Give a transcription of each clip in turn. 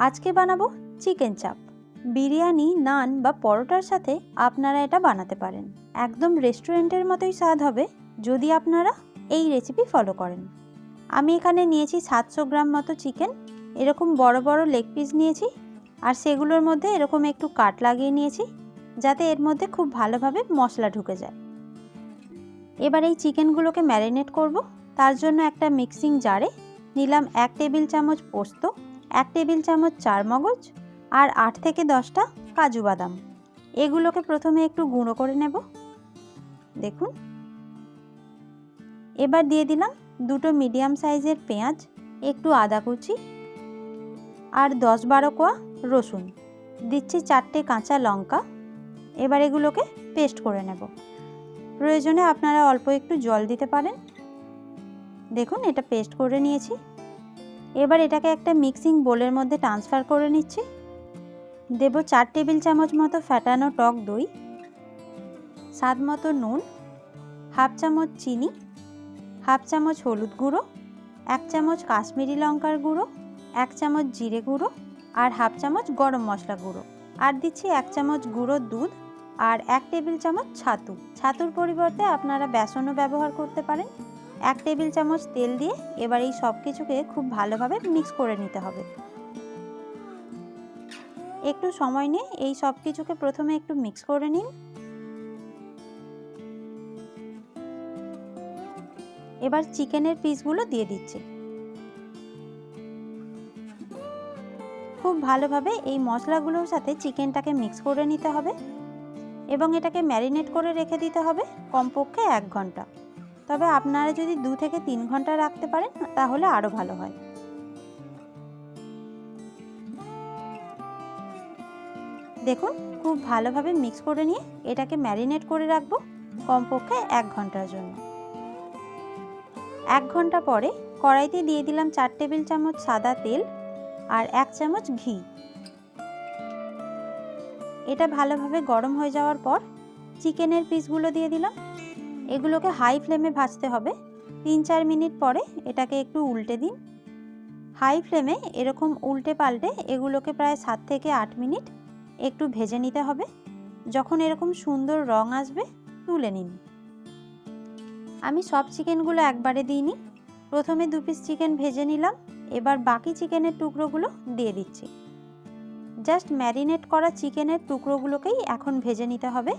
আজকে বানাবো চিকেন চাপ। বিরিয়ানি, নান বা পরোটার সাথে আপনারা এটা বানাতে পারেন। একদম রেস্টুরেন্টের মতোই স্বাদ হবে যদি আপনারা এই রেসিপি ফলো করেন। আমি এখানে নিয়েছি সাতশো গ্রাম মতো চিকেন। এরকম বড় বড় লেগ পিস নিয়েছি আর সেগুলোর মধ্যে এরকম একটু কাট লাগিয়ে নিয়েছি যাতে এর মধ্যে খুব ভালোভাবে মশলা ঢুকে যায়। এবার এই চিকেনগুলোকে ম্যারিনেট করব। তার জন্য একটা মিক্সিং জারে নিলাম এক টেবিল চামচ পোস্ত। এক টেবিল চামচ চার মগজ আর আট থেকে দশটা কাজু বাদাম। এগুলোকে প্রথমে একটু গুঁড়ো করে নেব। দেখুন। এবার দিয়ে দিলাম দুটো মিডিয়াম সাইজের পেঁয়াজ, একটু আদা কুচি আর দশ বারো কোয়া রসুন। দিচ্ছি চারটে কাঁচা লঙ্কা। এবার এগুলোকে পেস্ট করে নেব। প্রয়োজনে আপনারা অল্প একটু জল দিতে পারেন। দেখুন, এটা পেস্ট করে নিয়েছি। এবার এটাকে একটা মিক্সিং বোলের মধ্যে ট্রান্সফার করে নিচ্ছি। দেব চার টেবিল চামচ মতো ফ্যাটানো টক দই, স্বাদ মতো নুন, হাফ চামচ চিনি, হাফ চামচ হলুদ গুঁড়ো, এক চামচ কাশ্মীরি লঙ্কার গুঁড়ো, এক চামচ জিরে গুঁড়ো আর হাফ চামচ গরম মশলা গুঁড়ো। আর দিচ্ছি এক চামচ গুঁড়ো দুধ আর এক টেবিল চামচ ছাতু। ছাতুর পরিবর্তে আপনারা বেসনও ব্যবহার করতে পারেন। এক টেবিল চামচ তেল দিয়ে এবার এই সব কিছুকে খুব ভালোভাবে মিক্স করে নিতে হবে। একটু সময় নিয়ে এই সব কিছুকে প্রথমে একটু মিক্স করে নিন। এবার চিকেনের পিসগুলো দিয়ে দিচ্ছি। খুব ভালোভাবে এই মশলাগুলোর সাথে চিকেনটাকে মিক্স করে নিতে হবে এবং এটাকে ম্যারিনেট করে রেখে দিতে হবে কমপক্ষে এক ঘণ্টা। তবে আপনারা যদি দু থেকে তিন ঘণ্টা রাখতে পারেন, তাহলে আরও ভালো হয়। দেখুন, খুব ভালোভাবে মিক্স করে নিয়ে এটাকে ম্যারিনেট করে রাখব কমপক্ষে এক ঘণ্টার জন্য। এক ঘণ্টা পরে কড়াইতে দিয়ে দিলাম চার টেবিল চামচ সাদা তেল আর এক চামচ ঘি। এটা ভালোভাবে গরম হয়ে যাওয়ার পর চিকেনের পিসগুলো দিয়ে দিলাম। এগুলোকে হাই ফ্লেমে ভাজতে হবে। তিন চার মিনিট পরে এটাকে একটু উল্টে দিন। হাই ফ্লেমে এরকম উল্টে পাল্টে এগুলোকে প্রায় সাত থেকে আট মিনিট একটু ভেজে নিতে হবে। যখন এরকম সুন্দর রং আসবে, তুলে নিন। আমি সব চিকেনগুলো একবারে দিইনি। প্রথমে দু পিস চিকেন ভেজে নিলাম। এবার বাকি চিকেনের টুকরোগুলো দিয়ে দিচ্ছি। জাস্ট ম্যারিনেট করা চিকেনের টুকরোগুলোকেই এখন ভেজে নিতে হবে।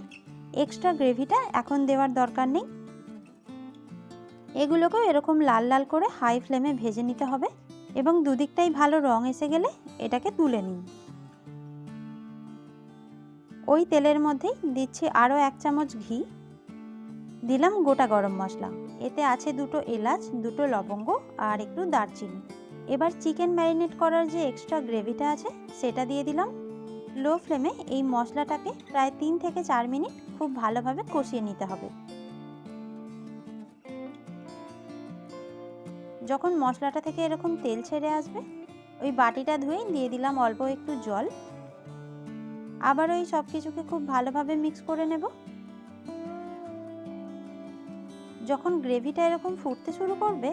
এক্সট্রা গ্রেভিটা এখন দেওয়ার দরকার নেই। এগুলোকেও এরকম লাল লাল করে হাই ফ্লেমে ভেজে নিতে হবে এবং দুদিকটাই ভালো রং এসে গেলে এটাকে তুলে নিন। ওই তেলের মধ্যেই দিচ্ছি আরও এক চামচ ঘি। দিলাম গোটা গরম মশলা। এতে আছে দুটো এলাচ, দুটো লবঙ্গ আর একটু দারচিনি। এবার চিকেন ম্যারিনেট করার যে এক্সট্রা গ্রেভিটা আছে, সেটা দিয়ে দিলাম। লো ফ্লেমে এই মশলাটাকে প্রায় তিন থেকে চার মিনিট খুব ভালোভাবে কষিয়ে নিতে হবে। যখন মশলাটা থেকে এরকম তেল ছেড়ে আসবে, ওই বাটিটা ধুয়ে দিয়ে দিলাম অল্প একটু জল। আবার ওই সব কিছুকে খুব ভালোভাবে মিক্স করে নেব। যখন গ্রেভিটা এরকম ফুটতে শুরু করবে,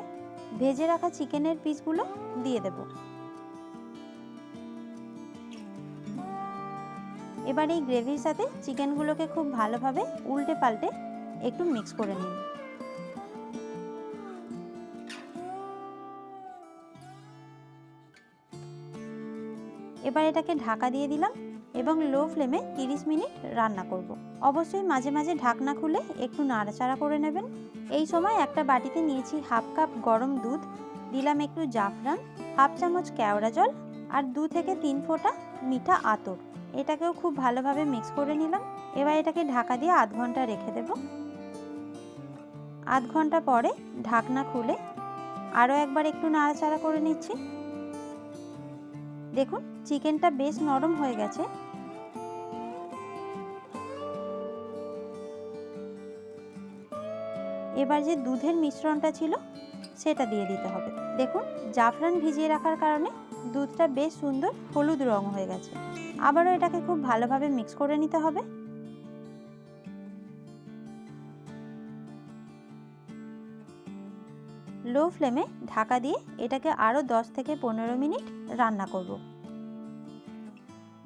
ভেজে রাখা চিকেনের পিসগুলো দিয়ে দেব। এবার এই গ্রেভির সাথে চিকেনগুলোকে খুব ভালোভাবে উল্টে পাল্টে একটু মিক্স করে নিন। এবার এটাকে ঢাকা দিয়ে দিলাম এবং লো ফ্লেমে 30 মিনিট রান্না করব। অবশ্যই মাঝে মাঝে ঢাকনা খুলে একটু নাড়াচাড়া করে নেবেন। এই সময় একটা বাটিতে নিয়েছি হাফ কাপ গরম দুধ, দিলাম একটু জাফরান, হাফ চামচ কেওড়া জল আর দু থেকে তিন ফোঁটা মিঠা আতর। এটাকেও খুব ভালোভাবে মিক্স করে নিলাম। এবার এটাকে ঢাকা দিয়ে আধ ঘণ্টা রেখে দেব। আধ ঘণ্টা পরে ঢাকনা খুলে আরও একবার একটু নাড়াচাড়া করে নিচ্ছি। দেখুন, চিকেনটা বেশ নরম হয়ে গেছে। এবার যে দুধের মিশ্রণটা ছিল, সেটা দিয়ে দিতে হবে। দেখুন, জাফরান ভিজিয়ে রাখার কারণে দুধটা বেশ সুন্দর হলুদ রং হয়ে গেছে। আবারও এটাকে খুব ভালোভাবে মিক্স করে নিতে হবে। লো ফ্লেমে ঢাকা দিয়ে এটাকে আরও দশ থেকে পনেরো মিনিট রান্না করব।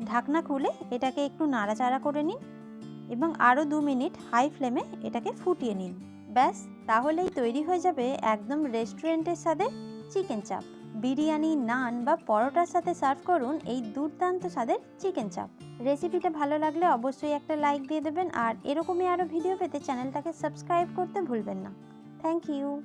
ঢাকনা খুলে এটাকে একটু নাড়াচাড়া করে নিন এবং আরও দু মিনিট হাই ফ্লেমে এটাকে ফুটিয়ে নিন। ব্যাস, তাহলেই তৈরি হয়ে যাবে একদম রেস্টুরেন্টের সাথে চিকেন চাপ। বিরিয়ানি, নান বা পরোটার সাথে সার্ভ করুন এই দুর্দান্ত স্বাদের চিকেন চাপ। রেসিপিটা ভালো লাগলে অবশ্যই একটা লাইক দিয়ে দেবেন আর এরকমই আরও ভিডিও পেতে চ্যানেলটাকে সাবস্ক্রাইব করতে ভুলবেন না। Thank you.